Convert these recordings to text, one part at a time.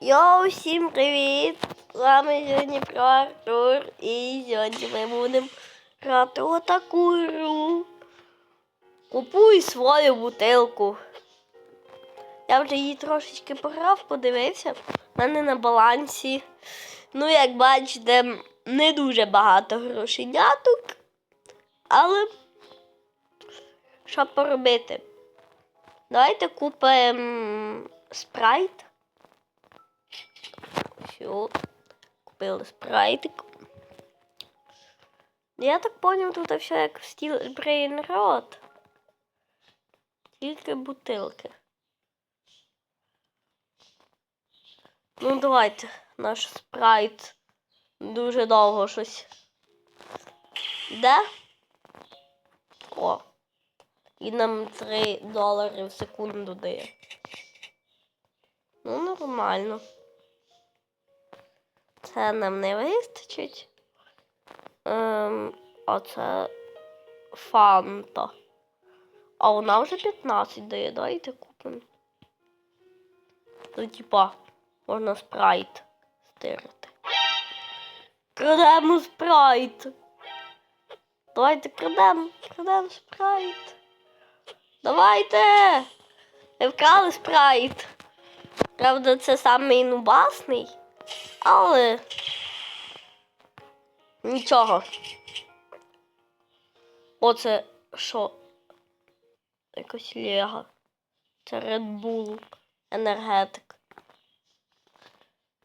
Йоу, всім привіт! З вами сьогодні про Артур і сьогодні ми будемо грати отаку гру. Купуй свою бутилку. Я вже її трошечки пограв, подивився. У мене на балансі. Ну, як бачите, не дуже багато грошеняток. Але що поробити? Давайте купимо спрайт. Все. Купили спрайтик. Я так понял, тут все як в стіл Brain Rot. Тільки бутилки. Ну, давайте. Наш спрайт дуже довго щось. Де? О. І нам 3 долари в секунду дає. Ну, нормально. Це нам не вистачить. Ем, а це фанта. А вона вже 15 дає, давайте купимо. Ну, типа, можна спрайт стирити. Крадемо спрайт. Давайте крадемо, крадемо спрайт. Давайте! Ви вкрали спрайт. Правда, це самий нубасний. Але нічого. Оце що? Якось Лего. Це Red Bull. Енергетик.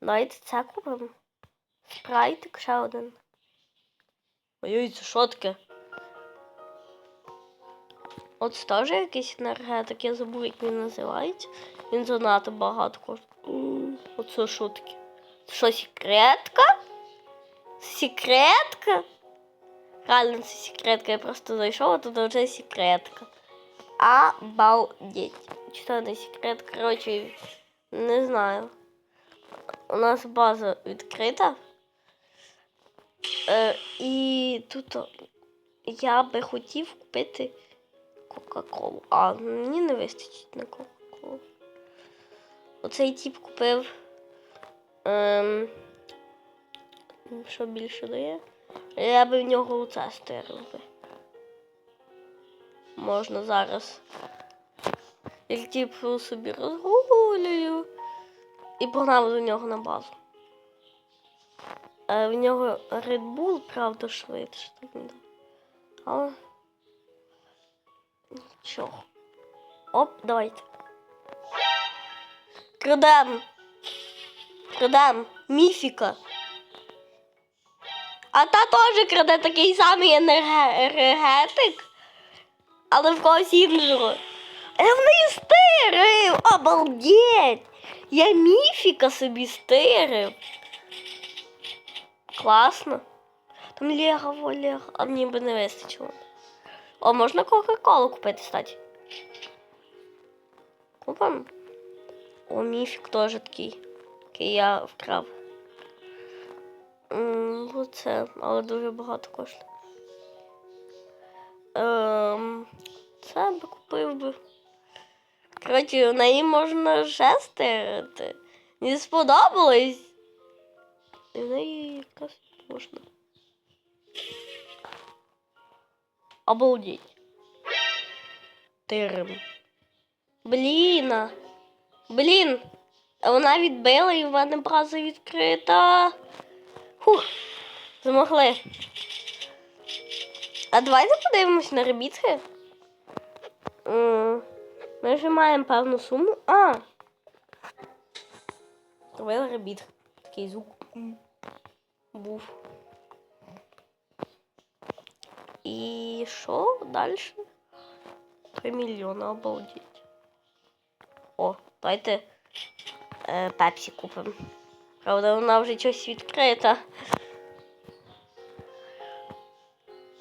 Давайте це купимо. Спрайтик ще один. Ой, це що таке? От теж якийсь енергетик, я забув, як він називається. Він занадто багато коштує. Оце що таке? Що, секретка? Секретка? Реально, це секретка. Я просто зайшов, а тут вже секретка. Обалдеть. Чи це не секрет? Коротше, не знаю. У нас база відкрита. Е, і тут я би хотів купити Кока-Колу. А, мені не вистачить на Кока-Колу. Оцей тип купив. Ем, що більше дає? Я би в нього оце стирив би. Можна зараз. Як типу собі розгулюю і погнав до нього на базу. Е, в нього Red Bull, правда, швидше. так да. Але нічого. Оп, давайте. Крадем. Крадем. Міфіка. А та теж краде такий самий енергетик, але в когось іншого. Я в неї стирив! Обалдеть! Я міфіка собі стирив. Класно. Там Лего, Лего, а мені би не вистачило. О, можна Кока-Колу купити, кстати. Купим. О, міфік теж такий. Який я вкрав. М, Оце, але дуже багато коштує. Ем, це би купив би. Коротше, в неї можна ще стирити. Мені сподобалось. І в неї якась можна. Обалдеть. Тирим. Блін. Блін. Вона відбила і в мене база відкрита. Фух. Змогли. А давайте подивимось на ребітки. Ми вже маємо певну суму. А. Зробили ребіт. Такий звук був. І що далі? 3 мільйони, обалдеть. О, давайте е, пепсі купимо. Правда, вона вже щось відкрита.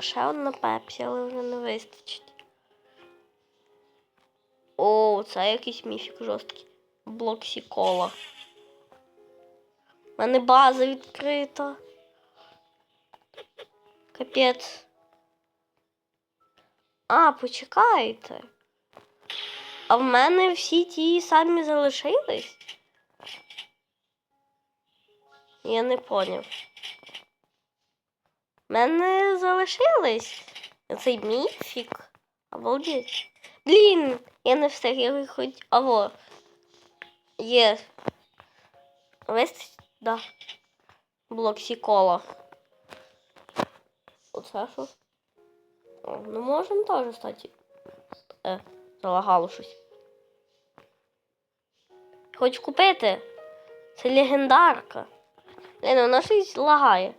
Ще одна пепсі, але вже не вистачить. О, це якийсь міфік жорсткий. Блоксі кола. У мене база відкрита. Капець. А, почекайте. А в мене всі ті самі залишились. Я не поняв. У мене залишились цей міфік. Обалдеть. Блін, я не встиг, хоч. Аво. Є. Весь? Да. Блок сікола. Оце що? О, ну можемо теж, кстати. Е, залагало щось. Хоч купити. Це легендарка. Блін, вона щось лагає.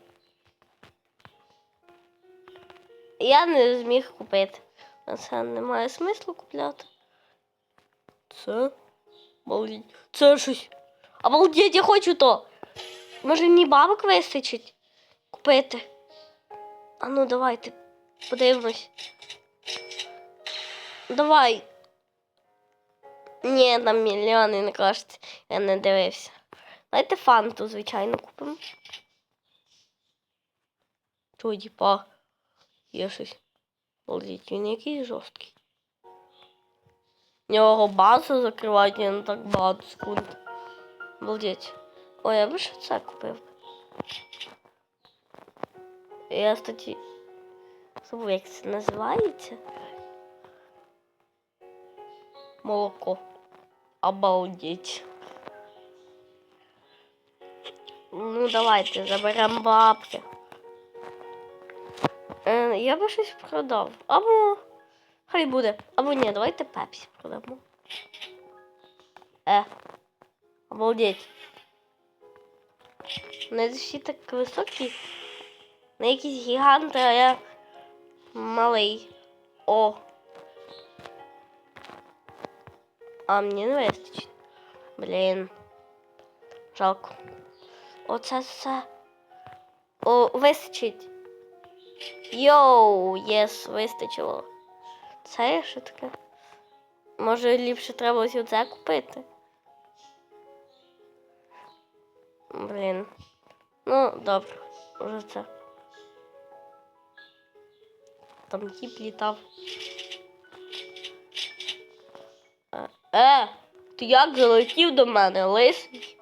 Я не зміг купити. Це немає смислу купляти. Це. Обалдеть. Це щось. Обалдеть, я хочу то. Може мені бабок вистачить купити. А ну давайте подивимось. Давай. Ні, там мільйони не кажеться. Я не дивився. Давайте фанту, звичайно, купимо. Чого, діпа? Є щось. Обалдеть, він якийсь жорсткий. Нього базу закривають я на так багато секунд. Обалдеть. Ой, я би ще це купив. Я, кстати, забув, як це називається. Молоко. Обалдеть. Ну, давайте заберемо бабки. Е, я би щось продав. Або хай буде. Або ні, давайте пепсі продамо. Е. Обалдеть. Не всі так високі. На якісь гіганти, а я малий. О. А мені не вистачить. Блін. Жалко. Оце все. О, вистачить. Йоу, єс, вистачило. Це що таке? Може ліпше треба ось оце купити? Блін. Ну, добре, вже це. Там тіп літав. Е, е, ти як залетів до мене, лисий?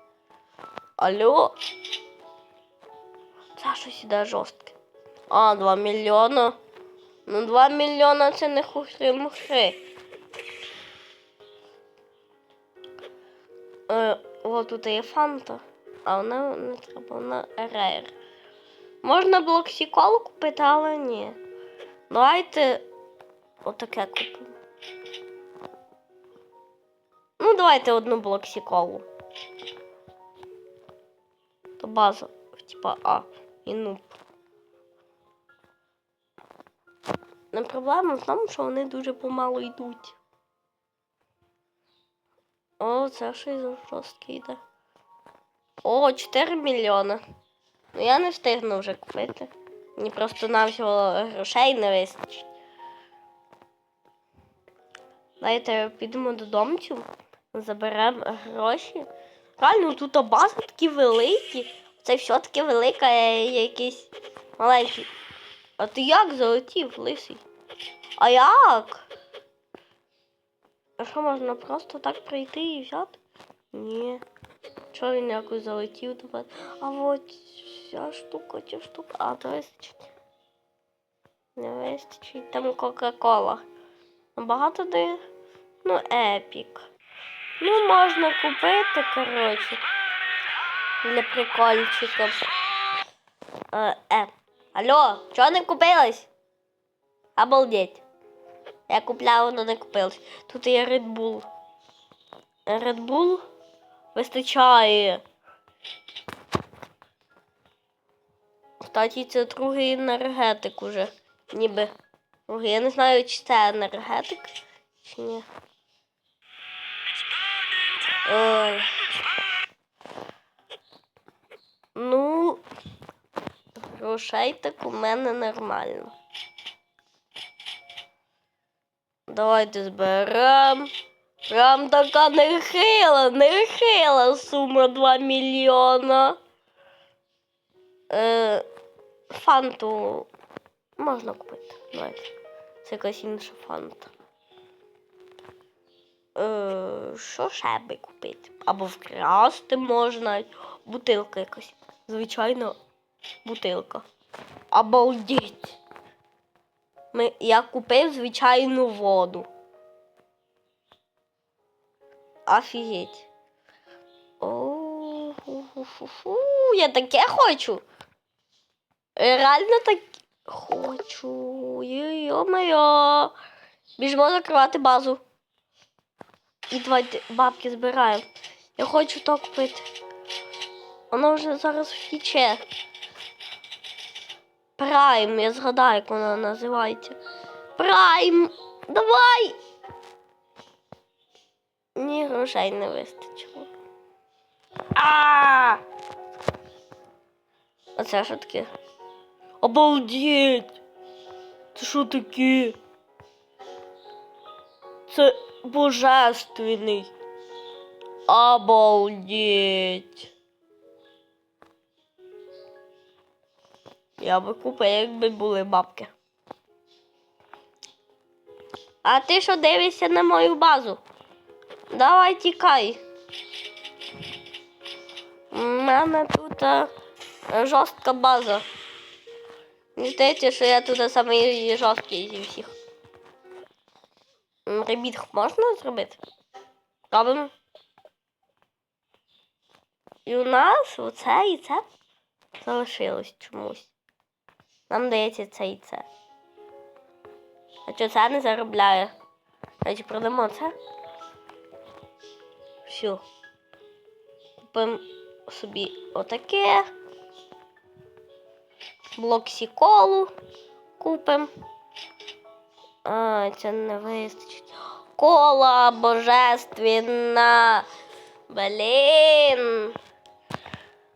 Алло? Щось іде жорстке. А, 2 мільйона. Ну, 2 мільйона це не хухри-мухри. Е, от тут є фанта, а вона не треба, вона рейр. Можна блоксіколу купити, але ні. Давайте отаке купимо. Ну, давайте одну блоксіколу. То база, типа А і нуб. Не проблема в тому, що вони дуже помало йдуть. О, це щось жорстке йде. О, 4 мільйони. Ну я не встигну вже купити. Мені просто навсього грошей не вистачить. Давайте підемо додому, заберемо гроші. Реально, тут бази такі великі. Це все таки велика е, якийсь маленький. А ти як залетів, лисий? А як? А що можна просто так прийти і взяти? Ні. Чого він якось залетів до мене? А от ця штука, ця штука. А, то вистачить. Не вистачить. Там Кока-Кола. Багато де. Ну, епік. Ну, можна купити, коротше. Для прикольчика. Е, е. Алло, чого не купилась? Обалдеть. Я купляла, воно не купилось. Тут є Red Bull. Red Bull вистачає. Кстати, це другий енергетик уже. Ніби. Я не знаю, чи це енергетик, чи ні. Ой. Ну, грошей так у мене нормально. Давайте зберем. Прям така нехила, нехила сума 2 мільйона. Е, фанту можна купити. Давайте. Це якась інша фанта. Е, що ще би купити? Або вкрасти можна. Бутилка якась. Звичайна бутилка. Обалдеть! Ми, я купив звичайну воду. Офігеть. О, фу-фу-фу-фу, я таке хочу. Реально так хочу. Йо-моє. Біжимо закривати базу. І давайте бабки збираємо. Я хочу то купити. Воно вже зараз втіче. Прайм, я згадаю, як вона називається. Прайм! Давай! Ні, грошей не вистачило. А! Це що таке? Обалдеть! Це що таке? Це божественний. Обалдеть. Я би купив, якби були бабки. А ти що дивишся на мою базу? Давай тікай. У мене тут е, жорстка база. Мені здається, що я тут самий жорсткий зі всіх. Ребіт можна зробити? Робимо. І у нас оце і це залишилось чомусь. Нам дається це і це. А що це не заробляє? Давайте продамо це. Все. Купимо собі отаке. Блоксіколу купимо. А, це не вистачить. Кола божественна. Блін.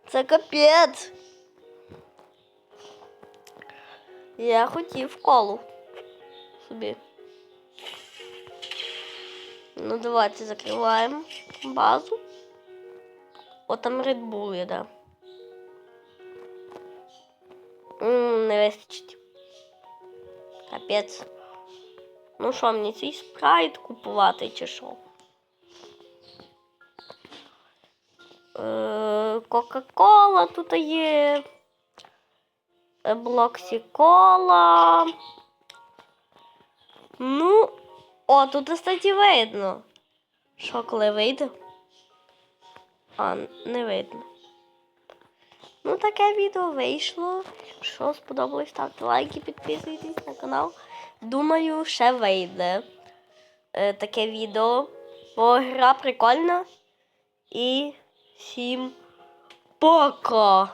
Це капець. Я хотів колу собі. Ну, давайте закриваємо базу. О, там Red Bull є, да. М, не вистачить. Капець. Ну що, мені цей спрайт купувати чи що? Е, Кока-кола тут є. Блоксі-кола. Ну, о, тут, кстати, видно. Що коли вийде? А, не видно. Ну, таке відео вийшло. Якщо сподобалось, ставте лайки, підписуйтесь на канал. Думаю, ще вийде е, таке відео. Бо гра прикольна. І всім пока!